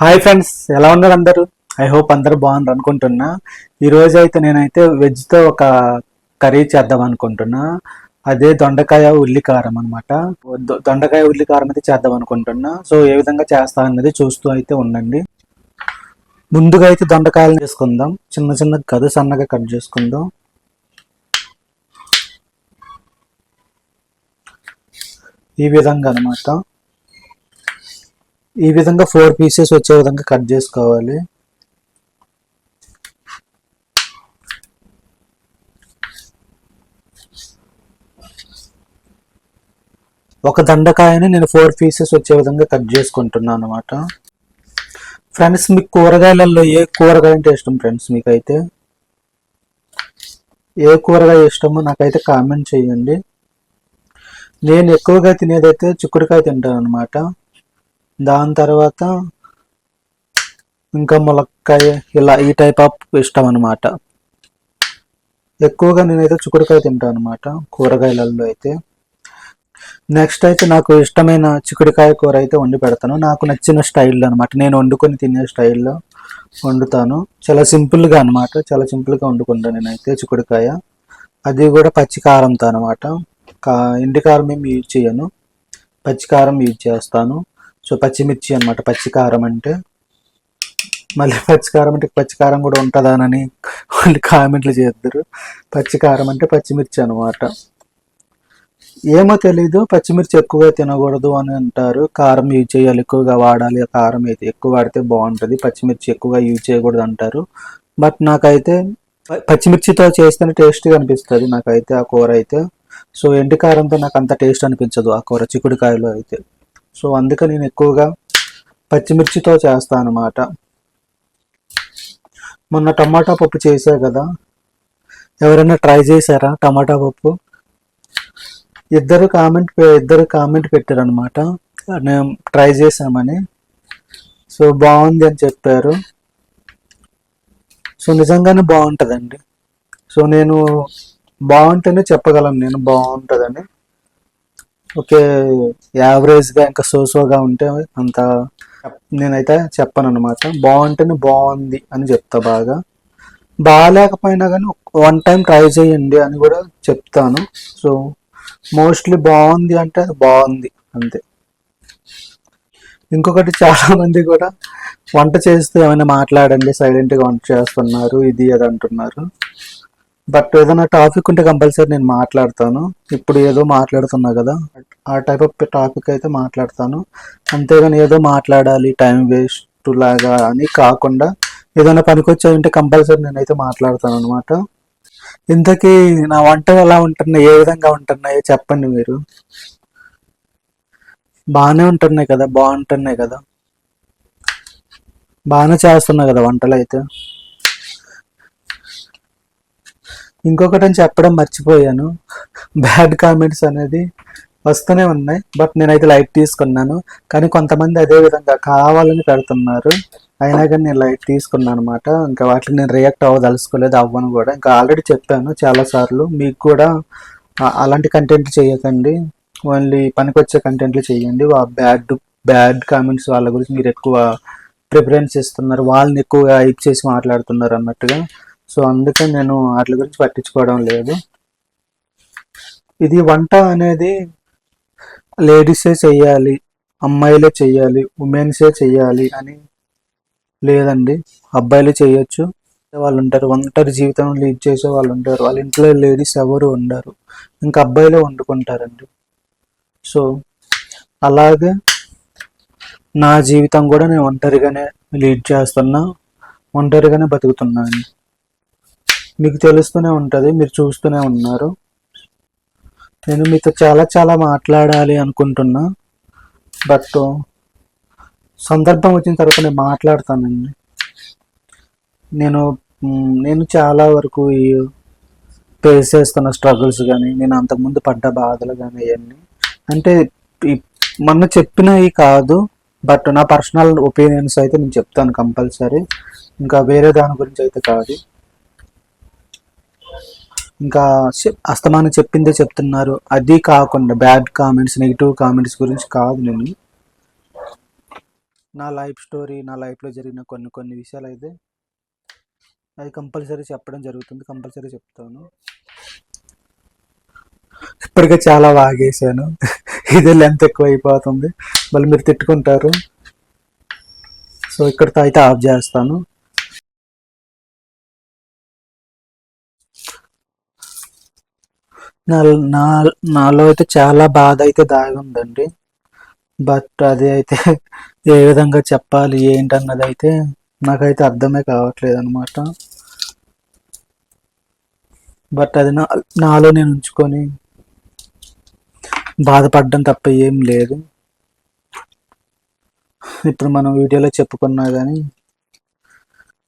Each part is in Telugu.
హాయ్ ఫ్రెండ్స్ ఎలా ఉన్నారు అందరూ? ఐ హోప్ అందరూ బాగున్నారు అనుకుంటున్నా. ఈరోజు అయితే నేనైతే వెజ్తో ఒక కర్రీ చేద్దాం అనుకుంటున్నా. అదే దొండకాయ ఉల్లి కారం అనమాట దొండకాయ ఉల్లి కారం అయితే చేద్దాం అనుకుంటున్నా. సో ఏ విధంగా చేస్తా అన్నది చూస్తూ అయితే ఉండండి. ముందుగా అయితే దొండకాయలు చేసుకుందాం. చిన్న చిన్న గదు సన్నగా కట్ చేసుకుందాం. ఈ విధంగా అన్నమాట. ఈ విధంగా ఫోర్ పీసెస్ వచ్చే విధంగా కట్ చేసుకోవాలి. ఒక దండకాయని నేను ఫోర్ పీసెస్ వచ్చే విధంగా కట్ చేసుకుంటున్నాను అనమాట ఫ్రెండ్స్ మీకు కూరగాయలలో ఏ కూరగాయ అంటే ఇష్టం ఫ్రెండ్స్ మీకైతే? ఏ కూరగాయ ఇష్టమో నాకైతే కామెంట్ చేయండి. నేను ఎక్కువగా తినేదైతే చిక్కుడుకాయ తింటాను అనమాట దాని తర్వాత ఇంకా ములక్కాయ ఇలా ఈ టైప్ ఆఫ్ ఇష్టం అనమాట ఎక్కువగా నేనైతే చిక్కుడుకాయ తింటాను అనమాట కూరగాయలలో అయితే. నెక్స్ట్ అయితే నాకు ఇష్టమైన చిక్కుడుకాయ కూర అయితే వండి పెడతాను. నాకు నచ్చిన స్టైల్లో అనమాట నేను వండుకొని తినే స్టైల్లో వండుతాను. చాలా సింపుల్గా అనమాట చాలా సింపుల్గా వండుకుంటాను నేనైతే చిక్కుడుకాయ. అది కూడా పచ్చి కారంతో అనమాట కా ఎండి కారం ఏమి యూజ్ చేయను. పచ్చికారం యూజ్ చేస్తాను. సో పచ్చిమిర్చి అనమాట పచ్చి కారం అంటే. మళ్ళీ పచ్చి కారం అంటే పచ్చి కారం కూడా ఉంటుందానని వాళ్ళు కామెంట్లు చేద్దరు పచ్చి కారం అంటే పచ్చిమిర్చి అనమాట ఏమో తెలీదు పచ్చిమిర్చి ఎక్కువగా తినకూడదు అని అంటారు. కారం యూజ్ చేయాలి ఎక్కువగా వాడాలి కారం అయితే ఎక్కువ వాడితే బాగుంటుంది. పచ్చిమిర్చి ఎక్కువగా యూజ్ చేయకూడదు అంటారు. బట్ నాకైతే పచ్చిమిర్చితో చేస్తేనే టేస్ట్గా అనిపిస్తుంది నాకైతే ఆ కూర అయితే. సో ఎండి కారంతో నాకు అంత టేస్ట్ అనిపించదు ఆ కూర చిక్కుడుకాయలో అయితే. సో అందుకే నేను ఎక్కువగా పచ్చిమిర్చితో చేస్తాను అనమాట మొన్న టమాటా పప్పు చేశా కదా. ఎవరైనా ట్రై చేశారా టమాటా పప్పు? ఇద్దరు కామెంట్ ఇద్దరు కామెంట్ పెట్టారు అనమాట మేము ట్రై చేసామని సో బాగుంది అని చెప్పారు. సో నిజంగానే బాగుంటుందండి. సో నేను బాగుంటేనే చెప్పగలను నేను బాగుంటుందని. ఓకే యావరేజ్గా ఇంకా సోసోగా ఉంటే అంత నేనైతే చెప్పను అనమాట బాగుంటేనే బాగుంది అని చెప్తా బాగా. బాగాలేకపోయినా కానీ వన్ టైం ట్రై చేయండి అని కూడా చెప్తాను. సో మోస్ట్లీ బాగుంది అంటే అది బాగుంది అంతే. ఇంకొకటి చాలా మంది కూడా వంట చేస్తూ ఏమైనా మాట్లాడండి సైలెంట్గా వంట చేస్తున్నారు ఇది అది అంటున్నారు. బట్ ఏదైనా టాపిక్ ఉంటే కంపల్సరీ నేను మాట్లాడతాను. ఇప్పుడు ఏదో మాట్లాడుతున్నా కదా ఆ టైప్ ఆఫ్ టాపిక్ అయితే మాట్లాడతాను. అంతేగాని ఏదో మాట్లాడాలి టైం వేస్ట్ లాగా అని కాకుండా ఏదైనా పనికొచ్చాయంటే కంపల్సరీ నేనైతే మాట్లాడతాను అనమాట ఇంతకీ నా వంటలు ఎలా ఉంటున్నాయి ఏ విధంగా ఉంటున్నాయో చెప్పండి మీరు. బాగానే ఉంటున్నాయి కదా బాగుంటున్నాయి కదా. బాగానే చేస్తున్నాయి కదా వంటలు అయితే ఇంకొకటి అని చెప్పడం మర్చిపోయాను. బ్యాడ్ కామెంట్స్ అనేది వస్తూనే ఉన్నాయి. బట్ నేనైతే లైట్ తీసుకున్నాను. కానీ కొంతమంది అదే విధంగా కావాలని పెడుతున్నారు. అయినా కానీ నేను లైట్ తీసుకున్నాను అనమాట ఇంకా వాటికి నేను రియాక్ట్ అవ్వదలుచుకోలేదు అవ్వను కూడా. ఇంకా ఆల్రెడీ చెప్పాను చాలా సార్లు. మీకు కూడా అలాంటి కంటెంట్ చేయకండి. ఓన్లీ పనికొచ్చే కంటెంట్లు చేయండి. బ్యాడ్ బ్యాడ్ కామెంట్స్ వాళ్ళ గురించి మీరు ఎక్కువ ప్రిఫరెన్స్ ఇస్తున్నారు. వాళ్ళని ఎక్కువగా హైప్ చేసి మాట్లాడుతున్నారు అన్నట్టుగా. సో అందుకే నేను వాటి గురించి పట్టించుకోవడం లేదు. ఇది వంట అనేది లేడీసే చెయ్యాలి అమ్మాయిలే చెయ్యాలి ఉమెన్సే చెయ్యాలి అని లేదండి. అబ్బాయిలు చేయొచ్చు వాళ్ళు ఉంటారు ఒంటరి జీవితం లీడ్ చేసే వాళ్ళు ఉంటారు. వాళ్ళ ఇంట్లో లేడీస్ ఎవరు ఉండరు. ఇంకా అబ్బాయిలే వండుకుంటారండి. సో అలాగే నా జీవితం కూడా నేను ఒంటరిగానే లీడ్ చేస్తున్నా ఒంటరిగానే బతుకుతున్నాను మీకు తెలుస్తూనే ఉంటుంది మీరు చూస్తూనే ఉన్నారు. నేను మీతో చాలా చాలా మాట్లాడాలి అనుకుంటున్నా. బట్ సందర్భం వచ్చిన తర్వాత నేను మాట్లాడతానండి. నేను నేను చాలా వరకు ఈ ఫేస్ చేస్తున్న స్ట్రగుల్స్ కానీ నేను అంతకుముందు పడ్డ బాధలు కానీ అవన్నీ అంటే మొన్న చెప్పినవి కాదు బట్ నా పర్సనల్ ఒపీనియన్స్ అయితే నేను చెప్తాను కంపల్సరీ. ఇంకా వేరే దాని గురించి అయితే కాదు. ఇంకా అస్తమానం చెప్పిందే చెప్తున్నారు. అది కాకుండా బ్యాడ్ కామెంట్స్ నెగిటివ్ కామెంట్స్ గురించి కాదు నేను. నా లైఫ్ స్టోరీ నా లైఫ్లో జరిగిన కొన్ని కొన్ని విషయాలు అయితే అది కంపల్సరీ చెప్పడం జరుగుతుంది కంపల్సరీ చెప్తాను. ఇప్పటికే చాలా వాగేసాను ఇది లెంత్ ఎక్కువ అయిపోతుంది మళ్ళీ మీరు తిట్టుకుంటారు. సో ఇక్కడితో అయితే ఆఫ్ చేస్తాను. నా నా నాలో అయితే చాలా బాధ అయితే దాగి ఉందండి బట్ అది అయితే ఏ విధంగా చెప్పాలి ఏంటన్నది అయితే నాకైతే అర్థమే కావట్లేదు అనమాట బట్ అది నా నాలో నేను ఉంచుకొని బాధపడడం తప్ప ఏం లేదు. ఇప్పుడు మనం వీడియోలో చెప్పుకున్నా కానీ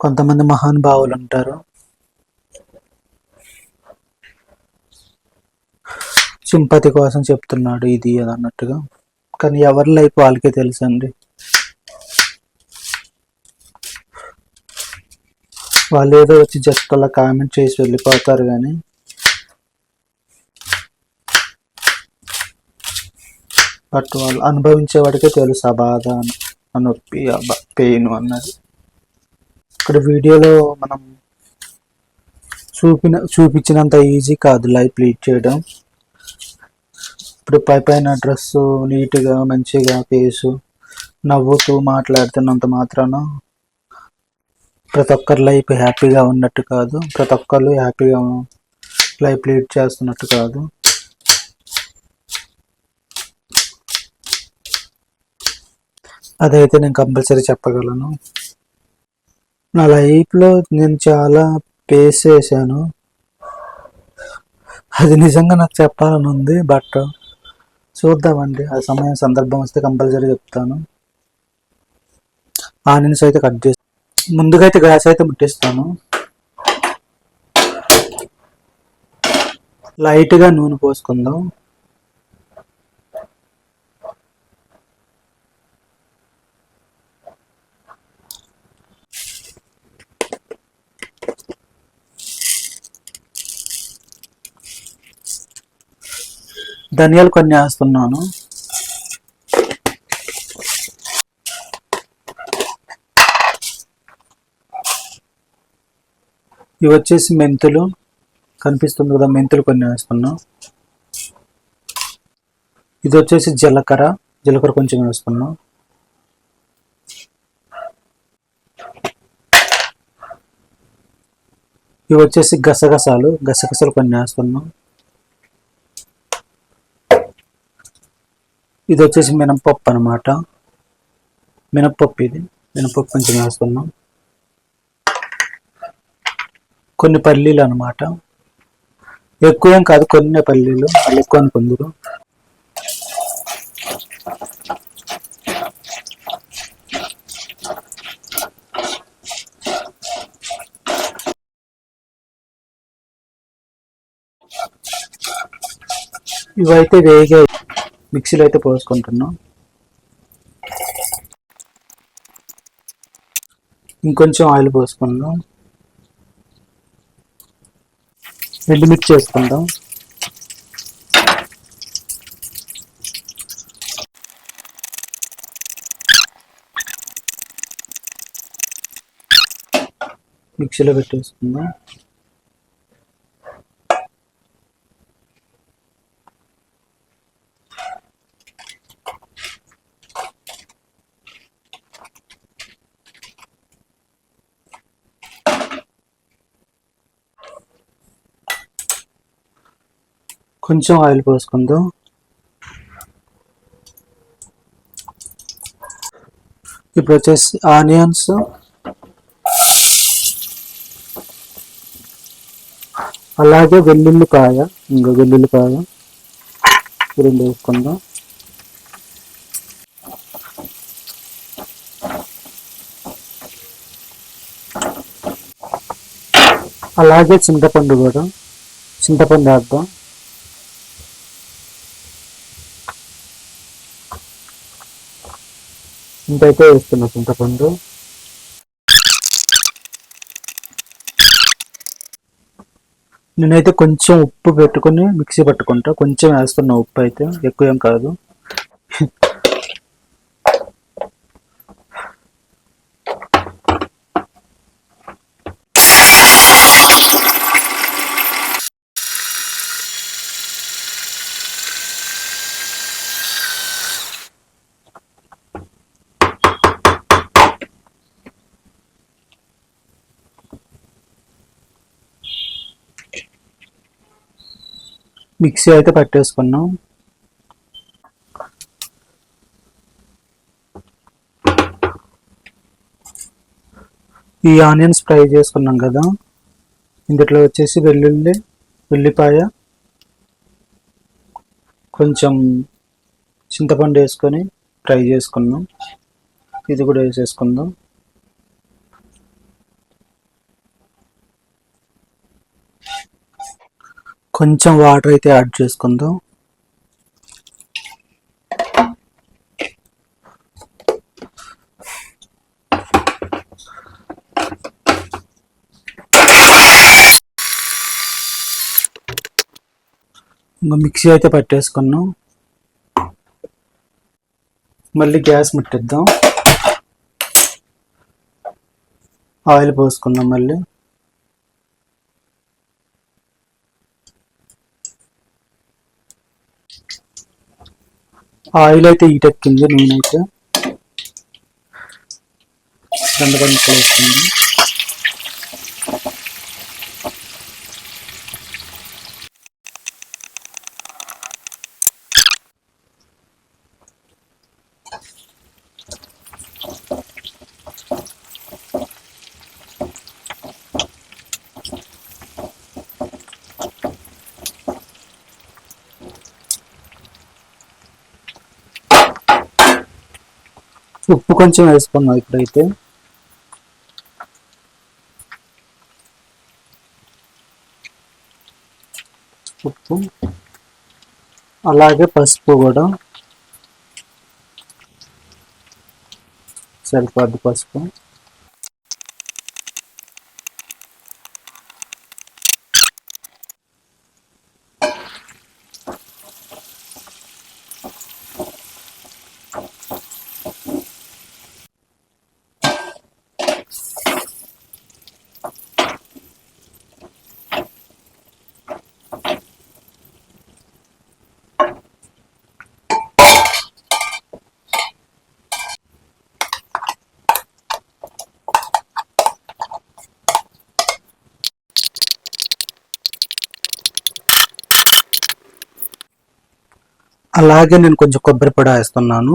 కొంతమంది మహానుభావులు ఉంటారు. సింపతి కోసం చెప్తున్నాడు ఇది అది అన్నట్టుగా. కానీ ఎవరి లైఫ్ వాళ్ళకే తెలుసండి. వాళ్ళు ఏదో వచ్చి జస్ట్ అలా కామెంట్ చేసి వెళ్ళిపోతారు కానీ. బట్ వాళ్ళు అనుభవించేవాడికే తెలుసు ఆ బాధ ఆ నొప్పి ఆ పెయిన్ అన్నది. ఇక్కడ వీడియోలో మనం చూపిన చూపించినంత ఈజీ కాదు లైఫ్ లీడ్ చేయడం. ఇప్పుడు పై పైన డ్రెస్ నీట్గా మంచిగా ఫేసు నవ్వుతూ మాట్లాడుతున్నంత మాత్రాన ప్రతి ఒక్కరి లైఫ్ హ్యాపీగా ఉన్నట్టు కాదు. ప్రతి ఒక్కరు హ్యాపీగా లైఫ్ లీడ్ చేస్తున్నట్టు కాదు. అదైతే నేను కంపల్సరీ చెప్పగలను. నా లైఫ్లో నేను చాలా ఫేస్ చేశాను. అది నిజంగా నాకు చెప్పాలని ఉంది బట్ చూద్దామండి. ఆ సమయం సందర్భం వస్తే కంపల్సరీ చెప్తాను. ఆనియన్స్ అయితే కట్ చేసి ముందుగా అయితే గ్యాస్ అయితే ముట్టిస్తాను. లైట్గా నూనె పోసుకుందాం. ధనియాలు కొన్ని వేస్తున్నాను. ఇవి వచ్చేసి మెంతులు. కనిపిస్తుంది కదా మెంతులు కొన్ని వేస్తున్నాం. ఇది వచ్చేసి జీలకర్ర. జీలకర్ర కొంచెం వేస్తున్నాం. ఇవి వచ్చేసి గసగసాలు. గసగసాలు కొన్ని వేస్తున్నాం. ఇది వచ్చేసి మినపప్పు అనమాట మినపప్పు ఇది. మినపప్పు కొంచెం వేస్తున్నాం కొన్ని పల్లీలు అనమాట ఎక్కువ ఏం కాదు కొన్ని పల్లీలు. వాళ్ళు ఎక్కువ అనుకుందరు ఇవైతే వేగాయి. మిక్సీలో అయితే పోసుకుంటున్నాం. ఇంకొంచెం ఆయిల్ పోసుకుందాం. రెండు మిక్స్ చేసుకుందాం. మిక్సీలో పెట్టేసుకుందాం. కొంచెం ఆయిల్ పోసుకుందాం. ఇప్పుడు వచ్చేసి ఆనియన్స్. అలాగే వెల్లుల్లిపాయ ఇంకా వెల్లుల్లిపాయ రెండు వేసుకుందాం. అలాగే చింతపండు కూడా చింతపండు వేద్దాం. ఇంతైతే వేస్తున్నా చింతపండు నేనైతే కొంచెం ఉప్పు పెట్టుకొని మిక్సీ పట్టుకుంటా. కొంచెం వేస్తున్నా ఉప్పు అయితే ఎక్కువ ఏం కాదు. మిక్సీ అయితే పట్టేసుకున్నాం. ఈ ఆనియన్స్ ఫ్రై చేసుకున్నాం కదా. ఇందులో వచ్చేసి వెల్లుల్లి ఉల్లిపాయ కొంచెం చింతపండు వేసుకొని ఫ్రై చేసుకున్నాం. ఇది కూడా వేసేసుకుందాం. కొంచెం వాటర్ అయితే యాడ్ చేసుకుందాం. ఇంకా మిక్సీ అయితే పట్టేసుకున్నాం. మళ్ళీ గ్యాస్ ముట్టిద్దాం. ఆయిల్ పోసుకుందాం మళ్ళీ. ఆయిల్ అయితే ఈటెక్కింది నూనె అయితే. రెండు గంటలు ఉప్పు కొంచెం వేసుకున్నాం ఇప్పుడైతే. ఉప్పు. అలాగే పసుపు కూడా. సరిపడ్డ పసుపు. అలాగే నేను కొంచెం కొబ్బరి పొడి వేస్తున్నాను.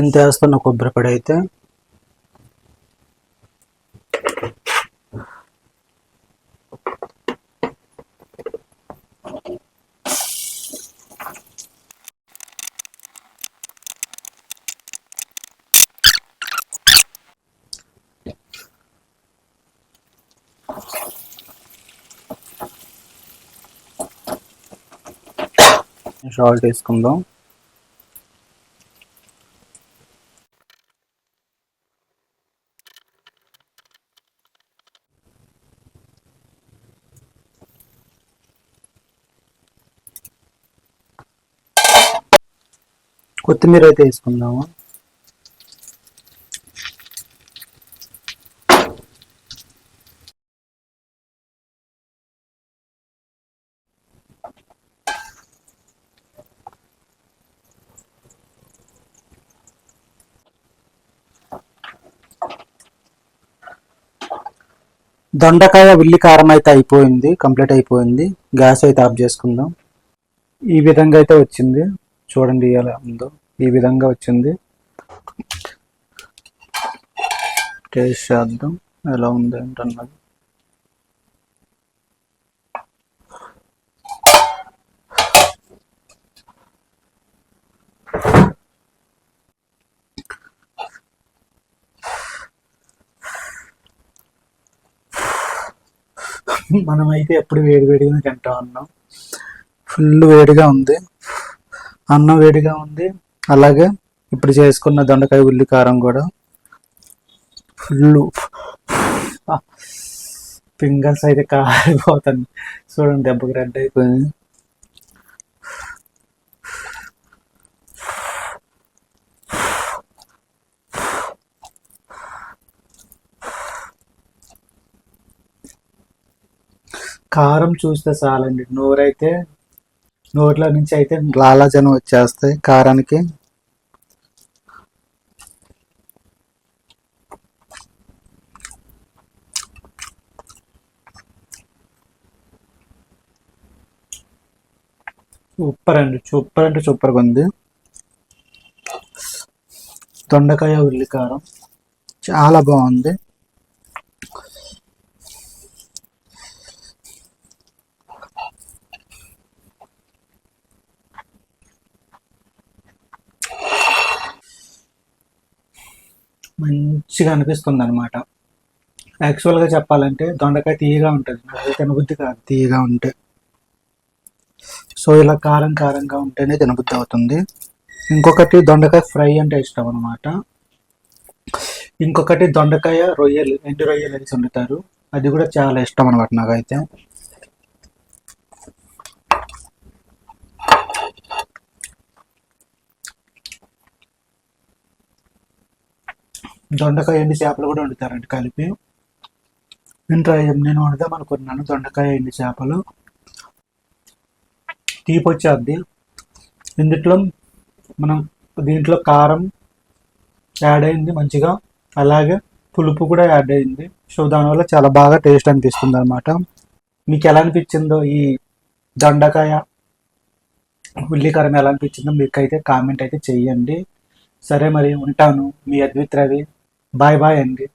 ఇంత వేస్తున్న కొబ్బరి పొడి అయితే. సాల్ట్ వేసుకుందాం. కొత్తిమీర అయితే వేసుకుందాము? దొండకాయ ఉల్లి కారం అయితే అయిపోయింది కంప్లీట్ అయిపోయింది. గ్యాస్ అయితే ఆఫ్ చేసుకుందాం. ఈ విధంగా అయితే వచ్చింది. చూడండి ఎలా ఉందో. ఈ విధంగా వచ్చింది. టేస్ట్ చేద్దాం. ఎలా ఉంది ఏంటన్నది. మనమైతే ఎప్పుడు వేడి వేడిగా తింటా ఉన్నాం ఫుల్ వేడిగా ఉంది. అన్నం వేడిగా ఉంది. అలాగే ఇప్పుడు చేసుకున్న దొండకాయ ఉల్లి కారం కూడా. ఫుల్ ఫింగర్స్ అయితే కాలిపోతుంది చూడండి దెబ్బకి రెడ్ అయిపోయింది. కారం చూస్తే చాలండి. నోరైతే నోట్లో నుంచి అయితే లాలాజనం వచ్చేస్తాయి కారానికి. సూపర్ అండి. సూపర్ అంటే సూపర్గా ఉంది. దొండకాయ ఉల్లికారం. చాలా బాగుంది. మంచిగా అనిపిస్తుంది అనమాట యాక్చువల్గా చెప్పాలంటే దొండకాయ తీయగా ఉంటుంది. నాకు తినబుద్ధి కాదు. తీయగా ఉంటే. సో ఇలా కారం కారంగా ఉంటేనే తినబుద్ధి అవుతుంది. ఇంకొకటి దొండకాయ ఫ్రై అంటే ఇష్టం అనమాట ఇంకొకటి దొండకాయ రొయ్యలు ఎండు రొయ్యలు వేసి వండుతారు. అది కూడా చాలా ఇష్టం అనమాట నాకైతే. దొండకాయ ఎండి చేపలు కూడా వండుతారండి కలిపి. నేను ట్రై నేను వండుదాం అనుకున్నాను దొండకాయ ఎండి చేపలు. తీపి వచ్చేది ఇందుట్లో మనం దీంట్లో కారం యాడ్ అయింది మంచిగా. అలాగే పులుపు కూడా యాడ్ అయింది. సో దానివల్ల చాలా బాగా టేస్ట్ అనిపిస్తుంది అనమాట మీకు ఎలా అనిపించిందో ఈ దొండకాయ ఉల్లికారం ఎలా అనిపించిందో మీకు అయితే కామెంట్ అయితే చేయండి. సరే మరి ఉంటాను. మీ Advith Ravi bye bye ND